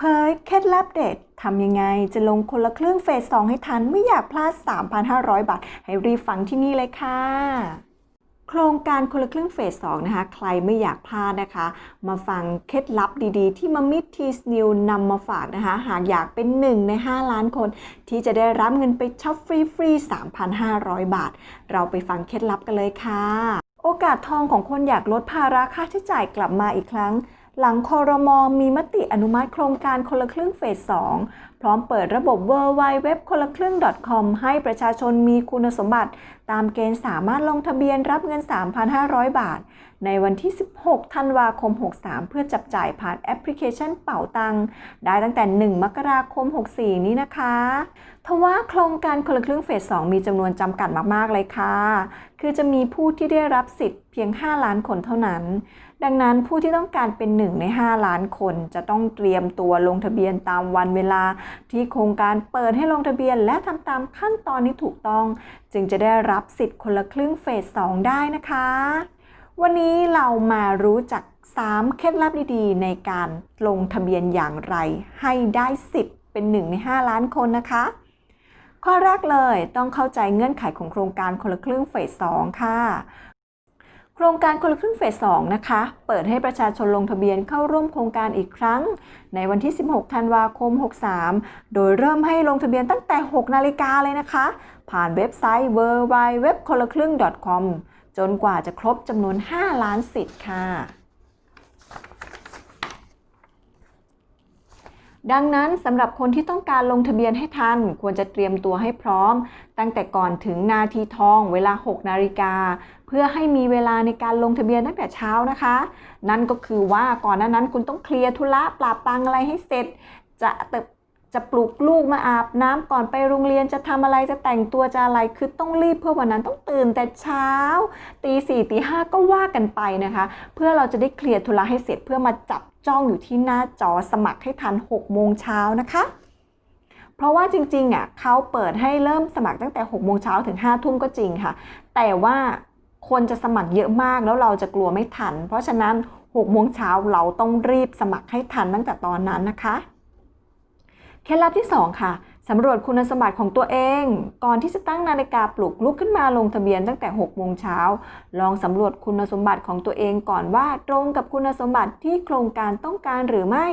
เผยเคล็ดลับเด็ดทำยังไงจะลงคนละครึ่งเฟส2ให้ทันไม่อยากพลาด 3,500 บาท ให้รีบฟังที่นี่เลยค่ะ โครงการคนละครึ่งเฟส2นะคะ ใครไม่อยากพลาดนะคะ มาฟังเคล็ดลับดีๆ ที่มามิดทีสนิวนำมาฝากนะคะ หากอยากเป็น1ใน 5 ล้านคน ที่จะได้รับเงินไปช็อปฟรีๆ 3,500 บาท เราไปฟังเคล็ดลับกันเลยค่ะ โอกาสทองของคนอยากลดภาระค่าใช้จ่ายกลับมาอีกครั้ง หลังคอรมอมีมติอนุมัติโครงการคนละครึ่งเฟส 2พร้อมเปิดระบบ w w w คนละครึ่ง .com ให้ประชาชนมีคุณสมบัติ ตามเกณฑ์สามารถลงทะเบียนรับเงิน 3,500 บาท ในวันที่ 16 ธันวาคม 63 เพื่อจับจ่ายผ่านแอปพลิเคชันเป๋าตังได้ตั้งแต่ 1 มกราคม 64 นี้นะคะทว่าโครงการคนละครึ่งเฟส 2 มีจำนวนจำกัดมาก ๆ เลยค่ะ คือจะมีผู้ที่ได้รับสิทธิ์เพียง 5 ล้านคนเท่านั้น ดังนั้นผู้ที่ต้องการเป็น 1 ใน 5 ล้านคน จะต้องเตรียมตัวลงทะเบียนตามวันเวลาที่โครงการเปิดให้ลงทะเบียนและทำตามขั้นตอนที่ถูกต้อง จึงจะได้รับสิทธิ์คนละครึ่งเฟส 2 ได้นะคะ วันนี้เรามารู้จัก 3 เคล็ดลับดีๆ ในการลงทะเบียนอย่างไร ให้ได้สิทธิ์เป็น 1 ใน 5 ล้านคนนะคะข้อแรกเลยต้องเข้าใจเงื่อนไขของโครงการคนละครึ่งเฟส 2 ค่ะ ครงการคนละครึ่งเฟส 2 นะคะ เปิดให้ประชาชนลงทะเบียนเข้าร่วมโครงการอีกครั้ง ในวันที่ 16 ธันวาคม 63 โดยเริ่มให้ลงทะเบียนตั้งแต่ 6 นาฬิกาเลยนะคะ ผ่านเว็บไซต์ w w w คนละครึ่ง .com จนกว่าจะครบจำนวน 5 ล้านสิทธิ์ค่ะ ดังนั้นสำหรับคนที่ต้องการลงทะเบียนให้ทัน ควรจะเตรียมตัวให้พร้อม ตั้งแต่ก่อนถึงนาทีทองเวลา 6 นาฬิกา เพื่อให้มีเวลาในการลงทะเบียนตั้งแต่เช้านะคะ นั่นก็คือว่าก่อนหน้านั้นคุณต้องเคลียร์ธุระปราบปรังอะไรให้เสร็จ จะเติบจะปลุกลูกมาอาบน้ำก่อนไปโรงเรียนจะทำอะไรจะแต่งตัวจะอะไรคือต้องรีบเพื่อวันนั้นต้องตื่นแต่เช้าตีสี่ตีห้าก็ว่ากันไปนะคะ เพื่อเราจะได้เคลียร์ธุระให้เสร็จเพื่อมาจับจ้องอยู่ที่หน้าจอสมัครให้ทัน6โมงเช้านะคะ เพราะว่าจริงๆอะเขาเปิดให้เริ่มสมัครตั้งแต่6โมงเช้าถึง5ทุ่มก็จริงค่ะ แต่ว่าคนจะสมัครเยอะมากแล้วเราจะกลัวไม่ทัน เพราะฉะนั้น6โมงเช้าเราต้องรีบสมัครให้ทันตั้งแต่ตอนนั้นนะคะ เคล็ดลับที่ 2 ค่ะ สำรวจคุณสมบัติของตัวเอง ก่อนที่จะตั้งนาฬิกาปลุกลุกขึ้นมาลงทะเบียนตั้งแต่ 6 โมงเช้า ลองสำรวจคุณสมบัติของตัวเองก่อนว่าตรงกับคุณสมบัติที่โครงการต้องการหรือไม่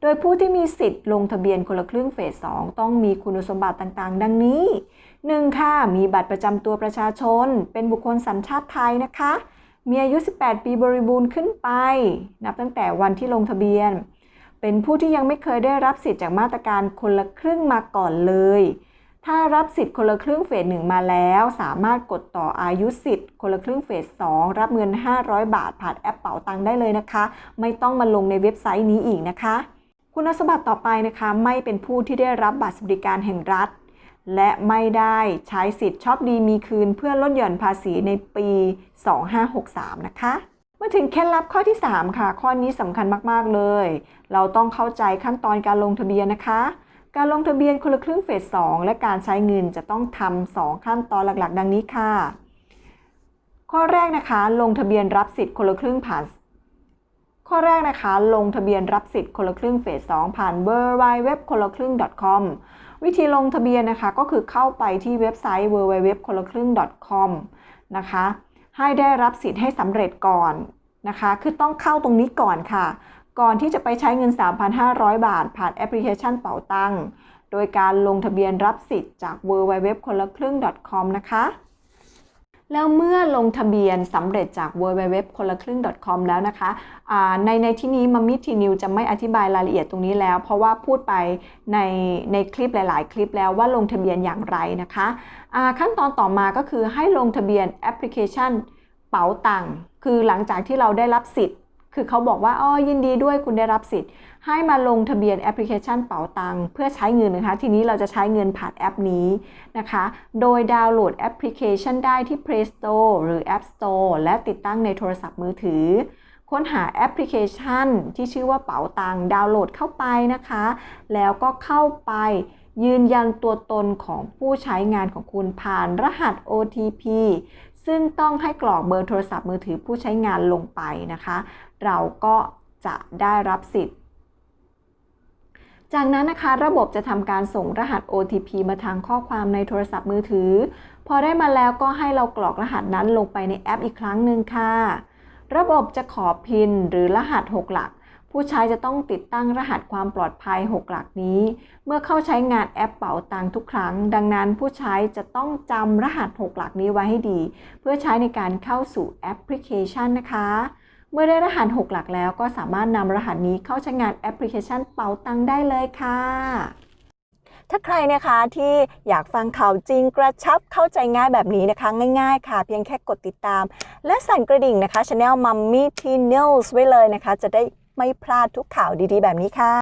โดยผู้ที่มีสิทธิ์ลงทะเบียนคนละครึ่งเฟส 2 ต้องมีคุณสมบัติต่างๆ ดังนี้ 1. ค่ะ มีบัตรประจำตัวประชาชน เป็นบุคคลสัญชาติไทยนะคะ มีอายุ 18 ปีบริบูรณ์ขึ้นไป นับตั้งแต่วันที่ลงทะเบียน เป็นผู้ที่ยังไม่เคยได้รับสิทธิ์จากมาตรการคนละครึ่งมาก่อนเลย ถ้ารับสิทธิ์คนละครึ่งเฟสหนึ่งมาแล้ว สามารถกดต่ออายุสิทธิ์คนละครึ่งเฟส2รับเงิน 500 บาทผ่านแอปเป๋าตังค์ได้เลยนะคะ ไม่ต้องมาลงในเว็บไซต์นี้อีกนะคะ คุณสมบัติต่อไปนะคะไม่เป็นผู้ที่ได้รับบัตรสวัสดิการแห่งรัฐ และไม่ได้ใช้สิทธิ์ชอบดีมีคืนเพื่อลดหย่อนภาษีในปี 2563 นะคะ มาถึงเคล็ดลับข้อที่ 3 ค่ะ ข้อนี้สำคัญมาก ๆ เลย เราต้องเข้าใจขั้นตอนการลงทะเบียนนะคะ การลงทะเบียนคนละครึ่งเฟส 2 และการใช้เงินจะต้องทำสองขั้นตอนหลักๆ ดังนี้ค่ะ ข้อแรกนะคะ ลงทะเบียนรับสิทธิ์คนละครึ่งผ่าน ข้อแรกนะคะ ลงทะเบียนรับสิทธิ์คนละครึ่งเฟส 2 ผ่านเบอร์ไวเว็บคนละครึ่ง .com วิธีลงทะเบียนนะคะก็คือเข้าไปที่เว็บไซต์ www คนละครึ่ง .com นะคะ ให้ได้รับสิทธิ์ให้สำเร็จก่อนนะคะ คือต้องเข้าตรงนี้ก่อนค่ะ ก่อนที่จะไปใช้เงิน 3,500 บาท ผ่านแอปพลิเคชันเป๋าตังโดยการลงทะเบียนรับสิทธิ์จาก www คนละครึ่ง .com นะคะ แล้วเมื่อลงทะเบียนสำเร็จจาก www คนละครึ่ง .com แล้วนะคะในในที่นี้มัมมี่ทีนิวจะไม่อธิบายรายละเอียดตรงนี้แล้ว เพราะว่าพูดไปในในคลิปหลาย ๆ คลิปแล้วว่าลงทะเบียนอย่างไรนะคะขั้นตอนต่อมาก็คือให้ลงทะเบียนแอปพลิเคชันเป๋าตังค์คือหลังจากที่เราได้รับสิทธิ์ คือเขาบอกว่าอ๋อยินดีด้วยคุณได้รับสิทธิ์ ให้มาลงทะเบียนแอปพลิเคชันเป๋าตังเพื่อใช้เงินนะคะ ทีนี้เราจะใช้เงินผ่านแอปนี้นะคะ โดยดาวน์โหลดแอปพลิเคชันได้ที่ Play Store หรือ App Store และติดตั้งในโทรศัพท์มือถือค้นหาแอปพลิเคชันที่ชื่อว่าเป๋าตังดาวน์โหลดเข้าไปนะคะ แล้วก็เข้าไปยืนยันตัวตนของผู้ใช้งานของคุณผ่านรหัส OTP ซึ่งต้องให้กรอกเบอร์โทรศัพท์มือถือผู้ใช้งานลงไปนะคะ เราก็จะได้รับสิทธิ์ จากนั้นนะคะระบบจะทำการส่งรหัส OTP มาทางข้อความในโทรศัพท์มือถือ พอได้มาแล้วก็ให้เรากรอกรหัสนั้นลงไปในแอปอีกครั้งหนึ่งค่ะ ระบบจะขอพินหรือรหัส 6 หลัก ผู้ใช้จะต้องติดตั้งรหัสความปลอดภัย 6 หลักนี้ เมื่อเข้าใช้งานแอปเป๋าตังทุกครั้ง ดังนั้นผู้ใช้จะต้องจำรหัส 6 หลักนี้ไว้ให้ดี เพื่อใช้ในการเข้าสู่แอปพลิเคชันนะคะ เมื่อได้รหัส 6 หลักแล้วก็สามารถนำรหัสนี้เข้าใช้งานแอปพลิเคชันเป๋าตังได้เลยค่ะ ถ้าใครนะคะที่อยากฟังข่าวจริงกระชับเข้าใจง่ายแบบนี้นะคะ ง่ายๆ ค่ะ เพียงแค่กดติดตาม และสั่นกระดิ่งนะคะช anel Mummy T News ไว้เลยนะคะ จะได้ไม่พลาดทุกข่าวดีๆ แบบนี้ค่ะ